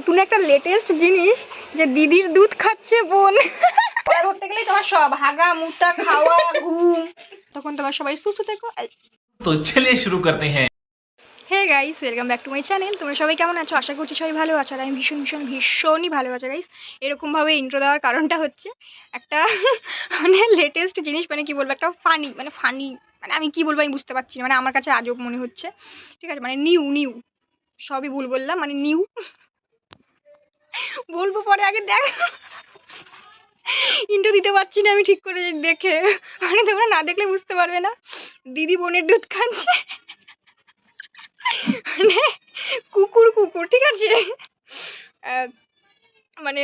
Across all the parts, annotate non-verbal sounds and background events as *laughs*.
নতুন একটা লেটেস্ট জিনিস যে দিদির দুধ খাচ্ছে বোন। ধরতে গেলেই তোমার সব হাগা মুতা খাওয়া ঘুম। তখন তোমার সবাই সুস্থ থাকো। তো চলে শুরু করতে হ্যাঁ। হ্যাঁ guys welcome back to my channel তোমরা সবাই কেমন আছো? আশা করছি সবাই ভালো আছো আর আমি ভীষণ ভীষণ ভীষণই ভালো আছো গাইস এরকমভাবে ইন্ট্রো দেওয়ার কারণটা হচ্ছে একটা মানে লেটেস্ট জিনিস মানে কি বলব একটা ফানি মানে ফানি মানে আমি কি বলব আমি বুঝতে পারছি না। মানে আমার কাছে আজব মনে হচ্ছে। ঠিক আছে? মানে নিউ নিউ সবই ভুল বললাম মানে নিউ বলব পরে, আগে দেখ। ইন্টু দিতে পারছি না, আমি ঠিক করে দেখে। মানে তোমরা না দেখলে বুঝতে পারবে না। দিদি বোনের দুধ খাচ্ছে। মানে কুকুর কুকুর, ঠিক আছে? মানে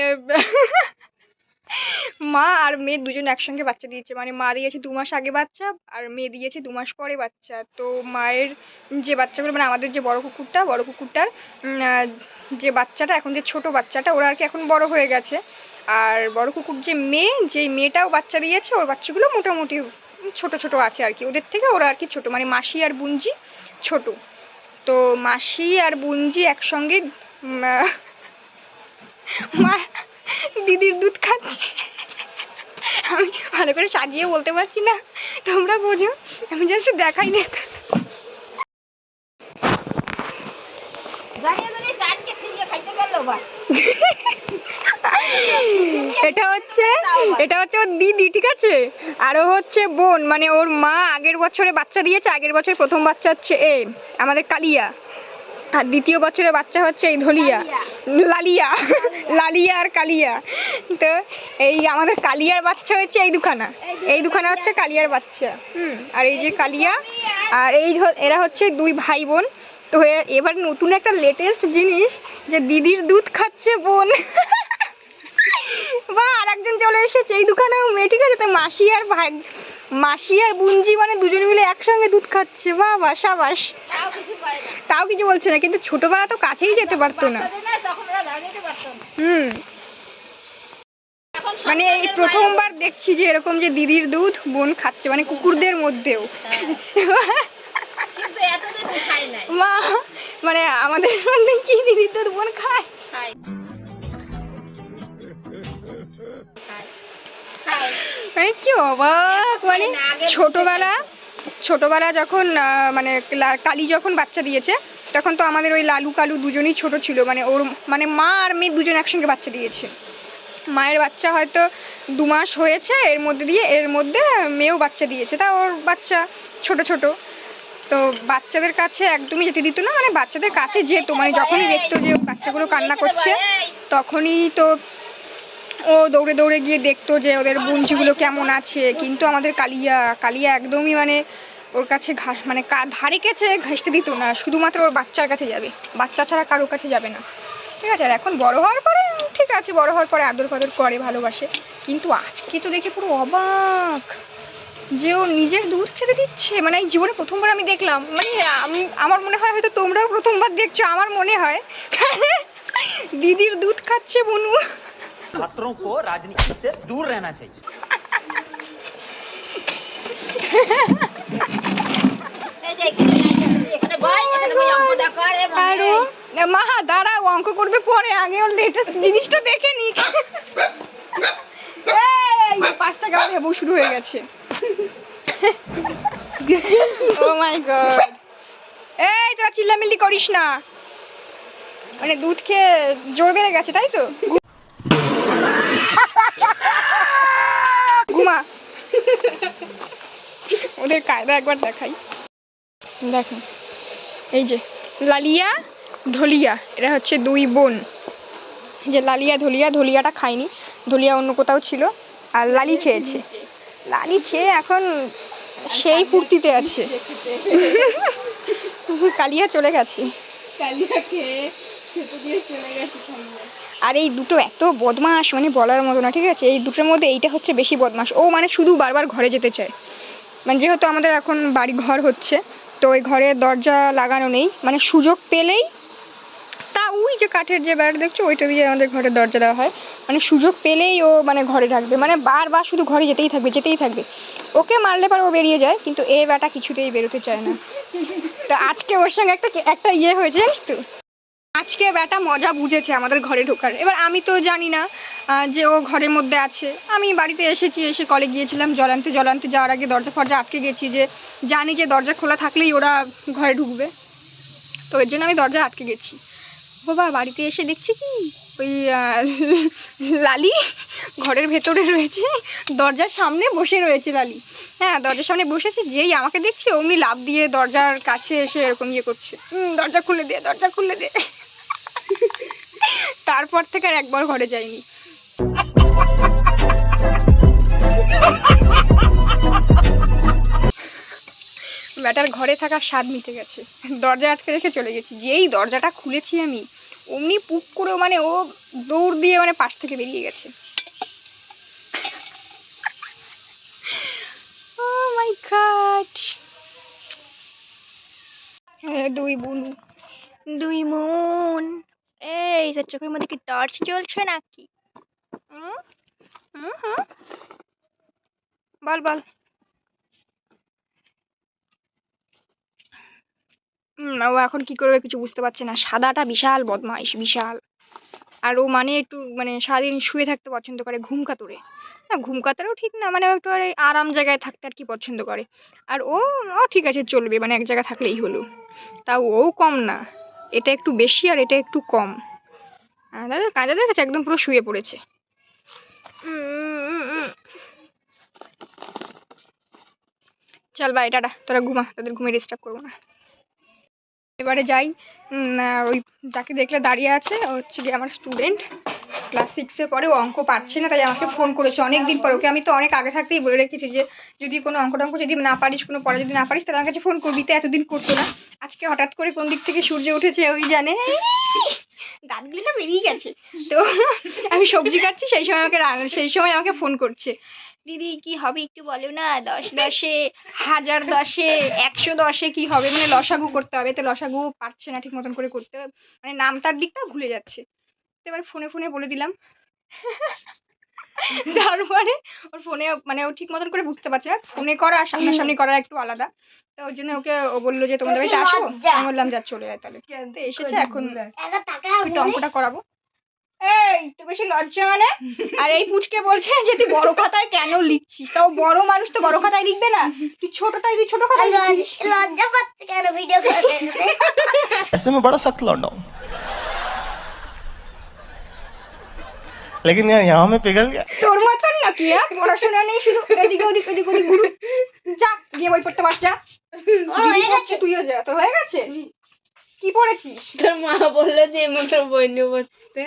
মা আর মেয়ে দুজন একসঙ্গে বাচ্চা দিয়েছে। মানে মা দিয়েছে দু মাস আগে বাচ্চা, আর মেয়ে দিয়েছে দু মাস পরে বাচ্চা। তো মায়ের যে বাচ্চাগুলো মানে আমাদের যে বড় কুকুরটা, বড় কুকুরটার যে বাচ্চাটা, এখন যে ছোট বাচ্চাটা, ওরা আর কি এখন বড় হয়ে গেছে। আর বড় কুকুর যে মেয়ে, যেই মেয়েটাও বাচ্চা দিয়েছে, ওর বাচ্চাগুলো মোটামুটি ছোট ছোট আছে আর কি। ওদের থেকে ওরা আর কি ছোট মানে মাসি আর বুঞ্জি ছোট। তো মাসি আর বুঞ্জি একসঙ্গে মা, দিদির দুধ খাচ্ছে। আমি ভালো করে সাজিয়ে বলতে পারছি না, তোমরা বোঝো। আমি জাস্ট দেখাই দেখ এটা হচ্ছে এটা হচ্ছে ওর দিদি, ঠিক আছে? আর ও হচ্ছে বোন মানে ওর মা আগের বছরে বাচ্চা দিয়েছে, আগের বছর প্রথম বাচ্চা হচ্ছে এ, আমাদের কালিয়া। আর দ্বিতীয় বছরে বাচ্চা হচ্ছে এই ধলিয়া। লালিয়া। লালিয়া আর কালিয়া। তো এই আমাদের কালিয়ার বাচ্চা হচ্ছে এই দুখানা। এই দুখানা হচ্ছে কালিয়ার বাচ্চা। হুম, আর এই যে কালিয়া, আর এই এরা হচ্ছে দুই ভাই বোন। তো এবার নতুন একটা লেটেস্ট জিনিস যে দিদির দুধ খাচ্ছে বোন। বা আর একজন চলে এসেছে এই দুখানা মেয়ে ঠিক আছে? তো মাসি আর ভাই মাসি আর বুঞ্জি মানে দুজন মিলে একসঙ্গে দুধ খাচ্ছে। বা বা সাবাস তাও কিছু বলছে না কিন্তু ছোটবেলা তো কাছেই যেতে পারতো না। হুম। মানে এই প্রথমবার দেখছি যে এরকম যে দিদির দুধ বোন খাচ্ছে মানে কুকুরদের মধ্যেও। মা মানে আমাদের মধ্যে কি দিদির দুধ বোন খায়? মানে কি অবাক মানে ছোটবেলা ছোটবেলা যখন মানে কালি যখন বাচ্চা দিয়েছে তখন তো আমাদের ওই লালু কালু দুজনেই ছোট ছিল মানে ওর মানে মা আর মেয়ে দুজন একসঙ্গে বাচ্চা দিয়েছে। মায়ের বাচ্চা হয়তো দু মাস হয়েছে এর মধ্যে দিয়ে এর মধ্যে মেয়েও বাচ্চা দিয়েছে তা ওর বাচ্চা ছোট ছোট। তো বাচ্চাদের কাছে একদমই যেতে দিত না মানে বাচ্চাদের কাছে যেত মানে যখনই দেখতো যে বাচ্চাগুলো কান্না করছে, তখনই তো ও দৌড়ে দৌড়ে গিয়ে দেখতো যে ওদের বুঞ্জিগুলো কেমন আছে। কিন্তু আমাদের কালিয়া কালিয়া একদমই মানে ওর কাছে ঘাস মানে ধারে কাছে ঘাসতে দিত না, শুধুমাত্র ওর বাচ্চার কাছে যাবে। বাচ্চা ছাড়া কারোর কাছে যাবে না। ঠিক আছে, আর এখন বড় হওয়ার পরে, ঠিক আছে, বড় হওয়ার পরে আদর ফাদর করে, ভালোবাসে। কিন্তু আজকে তো দেখে পুরো অবাক। যে ও নিজের দুধ খেতে দিচ্ছে মানে এই জীবনে প্রথমবার আমি দেখলাম মানে আমি আমার মনে হয় হয়তো তোমরাও প্রথমবার দেখছো আমার মনে হয় *laughs* দিদির দুধ খাচ্ছে বনু छात्रों को राजनीति से दूर रहना चाहिए আরো মা দাঁড়াও অঙ্ক করবে পরে আগে ওর লেটেস্ট জিনিসটা দেখে নি *laughs* এই, পাঁচটা গাছ এবং শুরু হয়ে গেছে ও মাই গড এই, তোরা চিল্লামিল্লি করিস না। মানে দুধ খেয়ে জোর বেড়ে গেছে, তাই তো? ঘুমা। ওদের কায়দা একবার দেখাই। দেখো, এই যে, লালিয়া, ধলিয়া, এরা হচ্ছে দুই বোন। যে লালিয়া, ধলিয়া, ধলিয়াটা খায়নি ধলিয়া অন্য কোথাও ছিল। আর লালি খেয়েছে। লালি খেয়ে এখন সেই ফুর্তিতে আছে। কালিয়া চলে গেছে। আর এই দুটো এত বদমাস মানে বলার মতো না ঠিক আছে? এই দুটোর মধ্যে এইটা হচ্ছে বেশি বদমাস ও মানে শুধু বারবার ঘরে যেতে চায়। মানে যেহেতু আমাদের এখন বাড়ি ঘর হচ্ছে তো ওই ঘরে দরজা লাগানো নেই। মানে সুযোগ পেলেই যে কাঠের যে ব্যাট দেখছ, ওইটা দিয়ে আমাদের ঘরের দরজা দেওয়া হয়। মানে সুযোগ পেলেই ও মানে ঘরে থাকবে মানে বারবার শুধু ঘরে যেতেই থাকবে যেতেই থাকবে। ওকে মারলে পরে ও বেরিয়ে যায়, কিন্তু এ ব্যাটা কিছুতেই বেরোতে চায় না। তো আজকে ওর সঙ্গে একটা একটা ইয়ে হয়েছে, জানিস তো? আজকে বেটা মজা বুঝেছে আমাদের ঘরে ঢোকার। এবার আমি তো জানি না যে ও ঘরের মধ্যে আছে। আমি বাড়িতে এসেছি, এসে কলে গিয়েছিলাম, জল আনতে জল আনতে যাওয়ার আগে দরজা ফরজা আটকে গেছি যে জানি যে দরজা খোলা থাকলেই ওরা ঘরে ঢুকবে। তো এর জন্য আমি দরজা আটকে গেছি। বাবা, বাড়িতে এসে দেখছি কি? ওই লালি ঘরের ভেতরে রয়েছে, দরজার সামনে বসে রয়েছে লালি। হ্যাঁ দরজার সামনে বসেছে, যেই আমাকে দেখছে, অমনি লাভ দিয়ে দরজার কাছে এসে এরকম ইয়ে করছে। দরজা খুলে দে, দরজা খুলে দে। তারপর থেকে আর একবার ঘরে যাইনি। ব্যাটার ঘরে থাকার স্বাদ মিটে গেছে। দরজা আটকে রেখে চলে গেছি। যেই দরজাটা খুলেছি আমি অমনি পুক করে মানে ও দৌড় দিয়ে মানে পাশ থেকে বেরিয়ে গেছে। ও মাই গড দুই বোন। দুই মন এই, তোর চোখের মধ্যে কি টর্চ জ্বলছে নাকি? হুম হুম? বল বল। ও এখন কি করবে কিছু বুঝতে পারছে না। সাদাটা বিশাল বদমাইশ, বিশাল। আর ও মানে একটু মানে সারাদিন শুয়ে থাকতে পছন্দ করে ঘুম কাতরে। না, ঘুম কাতরেও ঠিক না মানে একটু আর আরাম জায়গায় থাকতে আর কি পছন্দ করে। আর ও ও ঠিক আছে, চলবে মানে এক জায়গায় থাকলেই হলো। তাও ও কম না, এটা একটু বেশি আর এটা একটু কম। দাদা, কাজা দেখেছে একদম পুরো শুয়ে পড়েছে। চল বাই টাটা। তোরা ঘুমা, তাদের ঘুমিয়ে ডিস্টার্ব করব না। এবারে যাই। ওই যাকে দেখলে দাঁড়িয়ে আছে হচ্ছে গিয়ে আমার স্টুডেন্ট ক্লাস সিক্সে পরে অঙ্ক পারছে না, তাই আমাকে ফোন করেছে। অনেক দিন পর ওকে আমি তো অনেক আগে থাকতেই বলে রেখেছি যে, যদি কোনো অঙ্ক টঙ্ক যদি না পারিস, কোনো পরে যদি না পারিস, তাহলে আমার কাছে ফোন করবি। তো এতদিন করতো না। আজকে হঠাৎ করে কোন দিক থেকে সূর্য উঠেছে, ওই জানে। দাঁতগুলো সব বেরিয়ে গেছে। তো আমি সবজি কাটছি, সেই সময় আমাকে সেই সময় আমাকে ফোন করছে। দিদি কি হবে একটু বলো না? দশ দশে হাজার দশে একশো দশে কি হবে? মানে লসাগু করতে হবে। তো লসাগু পারছে না ঠিক মতন করে করতে। মানে নামটার দিকটা ভুলে যাচ্ছে। তো এবার ফোনে ফোনে বলে দিলাম। তারপরে ওর ফোনে মানে ও ঠিক মতন করে বুঝতে পারছে না। ফোনে করা আর সামনাসামনি করা একটু আলাদা। তো ওর জন্য ওকে ও বলল যে তোমাদের বাড়িতে আসো? আমি বললাম যা চলে যায় তাহলে। এসেছে এখন। অঙ্কটা করাবো। এই তো বেশি লজ্জা মানে আর এই পুচকে বলছে যে তুই বড় খাতায় কেন লিখছিস তাও বড় মানুষ তো বড় খাতায় লিখবে না তুই ছোটটাই তুই ছোট খাতায় লিখছিস লজ্জা পাচ্ছে কেন ভিডিও করতে ऐसे में बड़ा सख्त लौंडा हूं लेकिन यार यहाँ में पिघल गया তোর মতন নাকি হ্যাঁ পড়াশোনা নেই শুধু এদিকে ওদিক ওদিক ওদিক ঘুরু যা গিয়ে বই পড়তে পারছ যা ওর হয়ে দিদি গেছে পড়ছে, তুইও যা তোর হয়ে গেছে কি পড়েছিস? তোর মা বলল যে এমন তোর বই নিয়ে বসতে।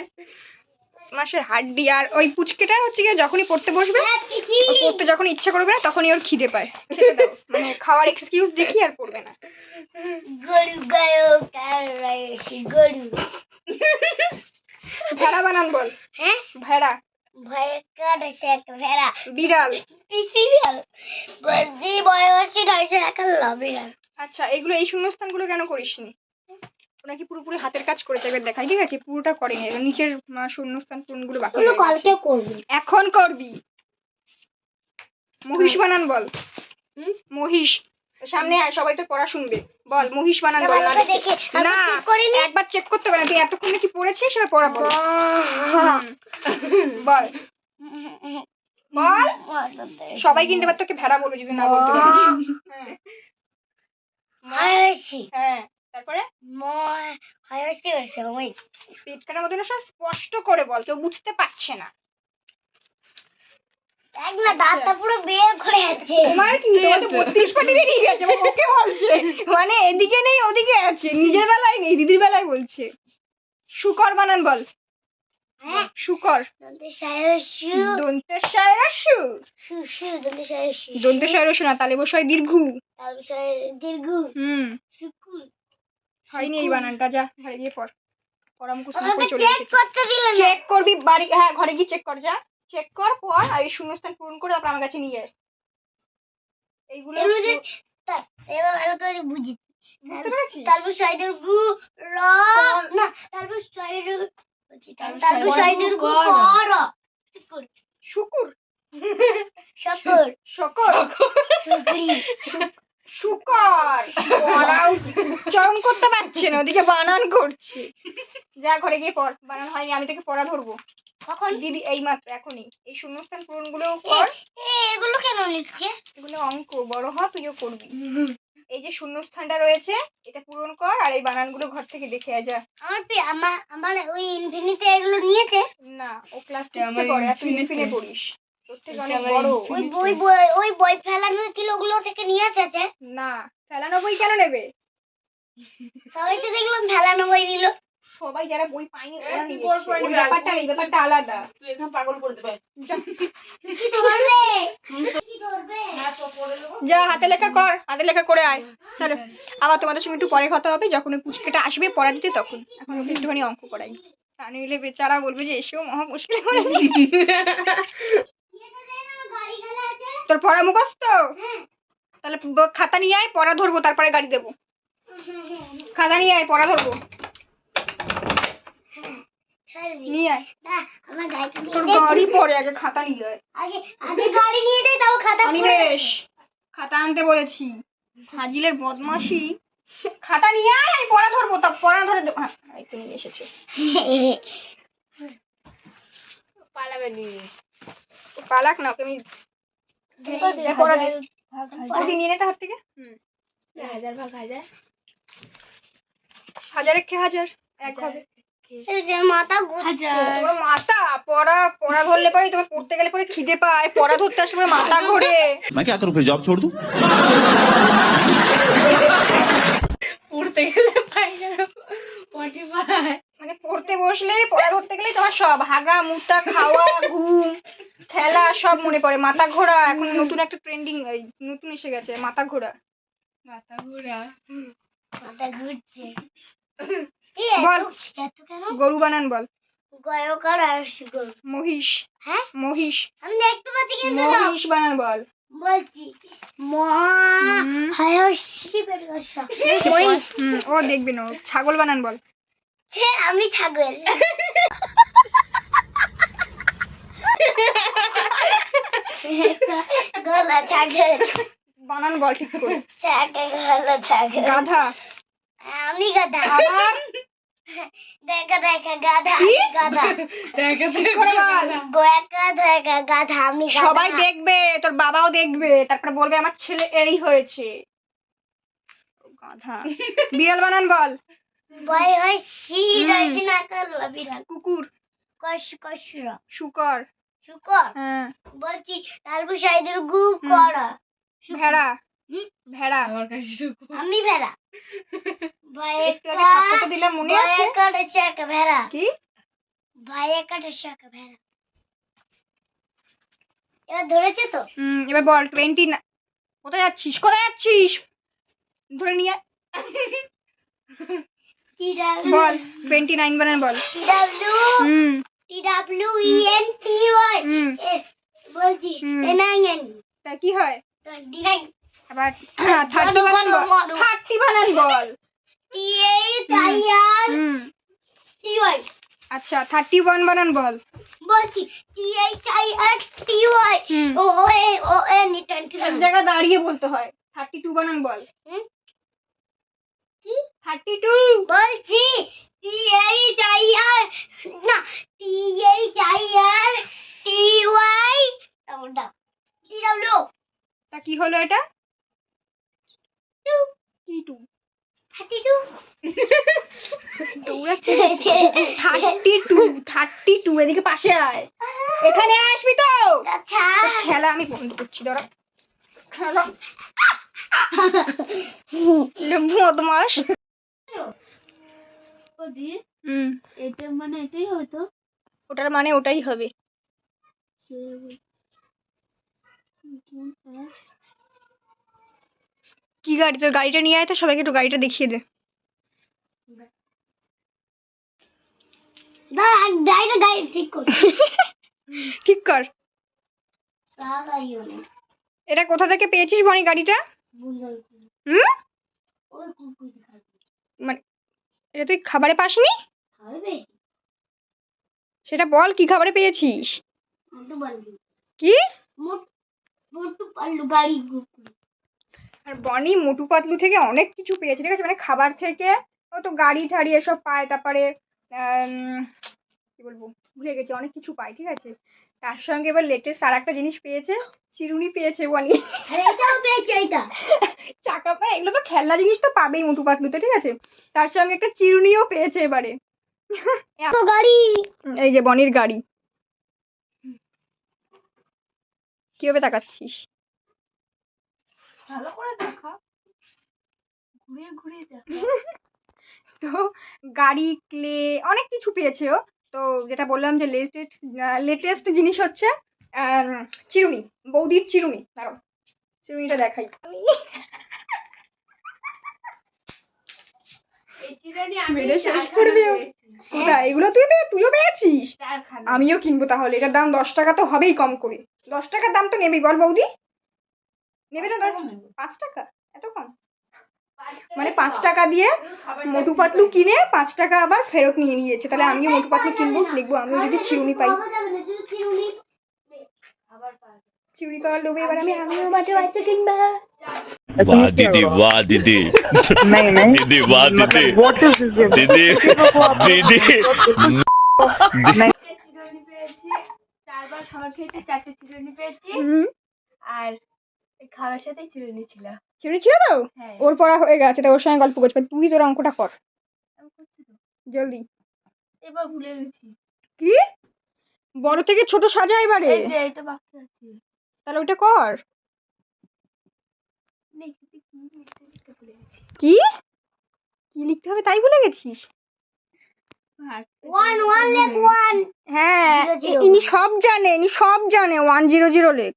মাসের হাড্ডি আর ওই পুচকেটা হচ্ছে গিয়ে যখনই পড়তে বসবে ও পড়তে যখন ইচ্ছা করবে না তখনই ওর খিদে পায়। মানে খাওয়ার এক্সকিউজ দেখি আর পড়বে না। গরু গায়ো কারাইছি গরু ভেড়া বানান বল। হ্যাঁ? ভেড়া। বিড়াল। বয়সী আচ্ছা এগুলো এই শূন্যস্থানগুলো কেন করিসনি? ওরা কি পুরোপুরি হাতের কাজ করেছে একবার দেখাই। ঠিক আছে পুরোটা করেনি। নিচের শূন্যস্থান পূরণগুলো বাকি। কালকে করবি। এখন করবি। মহিষ বানান বল। মহিষ। সামনে সবাই তো পড়া শুনবে। বল মহিষ বানান বল। না একবার চেক করতে না। তুই এতক্ষণ কি পড়েছিস আর পড়া বল। বল। বল। সবাই কিন্তু এবার তোকে ভেড়া বলবে যদি না বলতে হ্যাঁ, হ্যাঁ। তারপরে পেট কাটার মধ্যে সব স্পষ্ট করে বল কেউ বুঝতে পারছে না। না মানে এদিকে নেই ওদিকে আছে নিজের বেলায় নেই দিদির বেলায় বলছে। শুকর বানান বল। হ্যাঁ। শুকর। দন্তের শোনা তালে বসায় দীর্ঘ। দীর্ঘ। হুম। সুকু হয়নি এই বানানটা যা। ঘরে গিয়ে চলে চেক এসেছি। করতে দিল না। চেক করবি বাড়ি হ্যাঁ ঘরে গিয়ে চেক কর যা। চেক কর পর আর এই শূন্যস্থান পূরণ করে তারপর আমার কাছে নিয়ে আয়। এইগুলো এবার ভালো করে বুঝি বুঝতে তারপর সাইডের গু র না তারপর সাইডের তারপর তারপর সাইডের সাইডের গু গু কর। কর শুকুর। শুকুর? শুকুর। শকর। শুকরি। শুকর। উচ্চারণ করতে পারছে না ওদিকে বানান করছে। যা ঘরে গিয়ে পড় বানান হয়নি আমি তোকে পড়া ধরবো। কখন? দিদি এই মাত্র এখনই। এই শূন্যস্থান পূরণগুলো কর এগুলো কেন লিখছে? এগুলো অঙ্ক বড় হ তুইও করবি। এই যে শূন্যস্থানটা রয়েছে এটা পূরণ কর আর এই বানানগুলো ঘর থেকে দেখে আয় যা। আমার পে- আমার আমার ওই ইনফিনিটি এগুলো নিয়েছে? না ও ক্লাস এটা আমার সিক্সে পড়ে আর তুই। ইনফিনে পড়িস। ওই বই বই ওই বই ফেলানো ছিল ওগুলো থেকে নিয়ে এসেছে। না ফেলানো বই কেন নেবে? সবাই তো দেখলাম ফেলানো বই নিল। সবাই যারা বই পায়নি ওরা তুই নিয়েছে। পড়, পড়, ওই নিবি, ব্যাপারটা এই ব্যাপারটা আলাদা। তুই এখানে পাগল করে দেবে। যা। কি ধরবে? কি ধরবে? যা হাতে লেখা কর হাতে লেখা করে আয়। চলো আবার তোমাদের সঙ্গে একটু পরে কথা হবে যখন ওই পুচকেটা আসবে পড়া দিতে তখন এখন ওকে একটুখানি অঙ্ক করাই। তা নইলে বেচারা বলবে যে এসেও মহা মুশকিল আছে *laughs* তোর পড়া মুখস্ত হ্যাঁ। তাহলে খাতা নিয়ে আয় পড়া ধরবো তারপরে গাড়ি দেবো। খাতা নিয়ে আয় পড়া ধরবো। নিয়ে আয়। তোর গাড়ি পড়ে আগে খাতা নিয়ে আয়। আগে আগে গাড়ি নিয়ে দে তাও খাতা পড়ে। খাতা আনতে বলেছি। হাজিলের বদমাসি খাতা নিয়ে আয় আমি পড়া ধরবো তা পড়া ধরে দেবো হ্যাঁ নিয়ে এসেছে। পালাবে নিয়ে পালাক না ওকে আমি পড়তে গেলে খিদে পায়। পড়া মাথা ঘোরে। পড়তে গেলে মানে পড়তে বসলে পড়া ধরতে গেলে তোমার সব। হাগা মুতা খাওয়া ঘুম। খেলা সব মনে পড়ে। মাথা ঘোরা এখন নতুন একটা ট্রেন্ডিং নতুন এসে গেছে মাথা ঘোরা মাথা ঘোরা মাথা ঘুরছে *laughs* বল। এত এত কেন? গরু বানান বল। গয়কার মহিষ। হ্যাঁ? মহিষ। আমি দেখতে পাচ্ছি কিন্তু মহিষ বানান বল। বলছি *laughs* দেখবি না ও। ছাগল বানান বল। আমি ছাগল। *laughs* গলা ছাগল। বানান বল ঠিক করে। ছাগল গলা ছাগল। গাধা। আমি গাধা। আবার দেখা দেখা গাধা গাধা। দেখে ঠিক করে বল। গোয়াকা দেখা গাধা আমি সবাই দেখবে তোর বাবাও দেখবে। তারপরে বলবে আমার ছেলে এই হয়েছে। গাধা। বিড়াল বানান বল। বয় হয় শি হুম। না কাল বিড়াল। কুকুর। কষ কষরা শুকর। বলছি তারপর সাইদের গু করা ভেড়া। ভেড়া। আমার কাছে আমি ভেড়া। একটু আগে দিলাম মনে আছে? ভয়ে কাটেছে একটা ভেড়া। কি? ভয়ে কাটেছে একটা ভেড়া। এবার ধরেছে তো? হুম, এবার বল টোয়েন্টি না কোথায় যাচ্ছিস? কোথায় যাচ্ছিস? ধরে নিয়ে ডাব্লিউ। বল টোয়েন্টি নাইন বানান বল। হুম। T W E N T Y বলছি তা কি হয়? আবার *coughs* বানান বল। থার্টি বানান বল। T H I R T Y আচ্ছা বানান বল। বলছি T H I R T Y ও এ ও এন টোয়েন্টি এক জায়গায় দাঁড়িয়ে বলতে হয়। থার্টি টু বানান বল? কি থার্টি টু বলছি টি এইচ আই আর না T H I R T Y তারপর দাও টি ডাব্লিউ তা কি হলো এটা? টু কি two thirty two thirty two thirty two এদিকে পাশে আয়। এখানে আসবি তো? আচ্ছা। খেলা আমি বন্ধ করছি ধরো। *laughs* খেলা বদমাস হুম। এটা মানে এটাই হতো ওটার মানে ওটাই হবে। কি গাড়ি? তোর গাড়িটা নিয়ে আয় তো সবাইকে একটু গাড়িটা দেখিয়ে দে। গাড়িটা গাড়ি ঠিক কর। *laughs* ঠিক কর। এটা কোথা থেকে পেয়েছিস বনি গাড়িটা? হুম? মানে এটা তুই খাবারে পাসনি? সেটা বল কি খাবারে পেয়েছিস? কি? আর বনি মোটু পাতলু থেকে অনেক কিছু পেয়েছে ঠিক আছে? মানে খাবার থেকে তো গাড়ি ঠাড়ি এসব পায় তারপরে কি বলব ভুলে গেছি অনেক কিছু পায় ঠিক আছে? তার সঙ্গে এবার লেটেস্ট আর একটা জিনিস পেয়েছে চিরুনি পেয়েছে বনি। আর এটাও পেয়েছি এইটা *laughs* চাকা পায় এগুলো তো খেলনা জিনিস তো পাবেই মোটু পাতলুতে ঠিক আছে? তার সঙ্গে একটা চিরুনিও পেয়েছে এবারে। গাড়ি। এই যে বনির গাড়ি। কীভাবে তাকাচ্ছিস? ভালো করে দেখা। ঘুরিয়ে ঘুরিয়ে দেখা। *laughs* তো গাড়ি ক্লে অনেক কিছু পেয়েছে ও। তো যেটা বললাম যে লেটেস্ট লেটেস্ট জিনিস হচ্ছে চিরুনি বৌদির চিরুনি। দাঁড়াও চিরুনিটা দেখাই এই চিরানি আমি মেরে শেষ করবি। কোথায়? এগুলো তুই পেয়ে তুইও পেয়েছিস? আমিও কিনবো তাহলে এটার দাম দশ টাকা তো হবেই কম করে। দশ টাকার দাম তো নেবেই বল বৌদি। নেবে না দশ? পাঁচ টাকা এত কম? মানে পাঁচ টাকা দিয়ে মোটু পাতলু কিনে পাঁচ টাকা আবার ফেরত নিয়ে নিয়েছে। তাহলে আমিও মোটু পাতলু কিনবো দেখব আমিও যদি চিরুনি পাই। চিরুনি পাওয়ার লোভে এবার আমি আমিও বাটে বাচ্চা কিনবো। वाह दीदी वाह दीदी नहीं नहीं दीदी वाह दीदी व्हाट इज दिस दीदी दीदी চারটে চিরুনি পেয়েছি চারবার খাবার খেয়েছি চারটে চিরুনি পেয়েছি হুম আর এই খাবার সাথেই চিরুনি ছিল চিরুনি ছিল তো হ্যাঁ ওর পড়া হয়ে গেছে তো ওর সঙ্গে গল্প করছে তুই তোর অঙ্কটা কর আমি করছি তো। জলদি এবার ভুলে গেছি কি বড় থেকে ছোট সাজা এবারে এই যে এইটা বাকি আছে তাহলে ওটা কর কি? কি লিখতে হবে তাই ভুলে গেছিস? হ্যাঁ. ইনি সব জানে ইনি সব জানে। ওয়ান জিরো জিরো লেখ।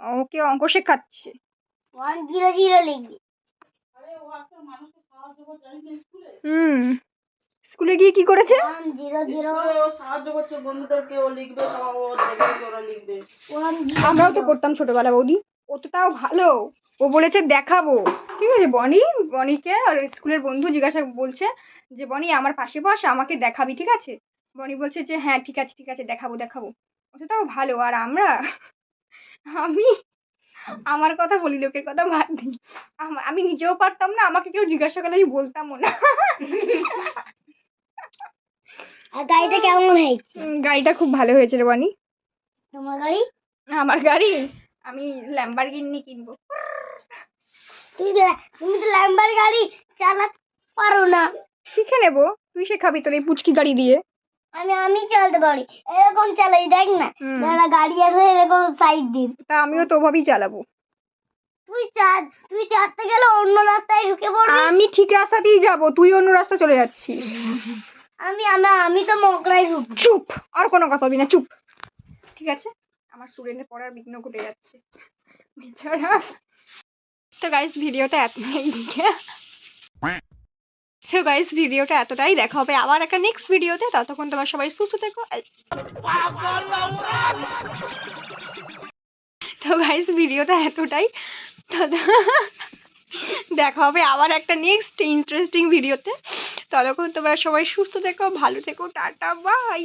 ওকে অঙ্ক শেখাচ্ছে। ওয়ান জিরো জিরো লিখবি। হুম। স্কুলে গিয়ে কি করেছে? আমরাও তো করতাম ছোটবেলা বৌদি। ও তো তাও ভালো। ও বলেছে দেখাবো। ঠিক আছে বনি বনিকে আর স্কুলের বন্ধু জিজ্ঞাসা বলছে যে বনি আমার পাশে বস আমাকে দেখাবি ঠিক আছে? বনি বলছে যে হ্যাঁ ঠিক আছে ঠিক আছে দেখাবো দেখাবো। ও তো তাও ভালো আর আমরা আমি আমার কথা বলি লোকের কথা বাদ দিই। আমি নিজেও পারতাম না আমাকে কেউ জিজ্ঞাসা করলে আমি বলতামও না। আর গাড়িটা কেমন হয়েছে? গাড়িটা খুব ভালো হয়েছে রে বনি। তোমার গাড়ি? আমার গাড়ি আমি ল্যাম্বারগিনি কিনবো। তুমি তুমি তো ল্যাম্বার গাড়ি চালাতে পারো না। শিখে নেব। তুই শেখাবি তোর এই পুচকি গাড়ি দিয়ে। আমি আমি চালাতে পারি। এরকম চালাই দেখ না। যারা গাড়ি আছে এরকম সাইড দিন তা আমিও তো ওভাবেই চালাবো। তুই চার তুই চারতে গেলে অন্য রাস্তায় ঢুকে পড়বি। আমি ঠিক রাস্তাতেই যাব। তুই অন্য রাস্তা চলে যাচ্ছিস। আমি আমি আমি তো মকড়ায় ঢুকবো। চুপ! আর কোনো কথা বলবি না। চুপ! ঠিক আছে? আমার স্টুডেন্টের পড়ার বিঘ্ন ঘটে যাচ্ছে। বেচারা তো গাইস ভিডিওটা এত *laughs* তো গাইস ভিডিওটা এতটাই দেখা হবে আবার একটা নেক্সট ভিডিওতে। ততক্ষণ তোমার সবাই সুস্থ থেকো। তো গাইস ভিডিওটা এতটাই। দেখা হবে আবার একটা নেক্সট ইন্টারেস্টিং ভিডিওতে। ততক্ষণ তোমরা সবাই সুস্থ থেকো ভালো থেকো টাটা বাই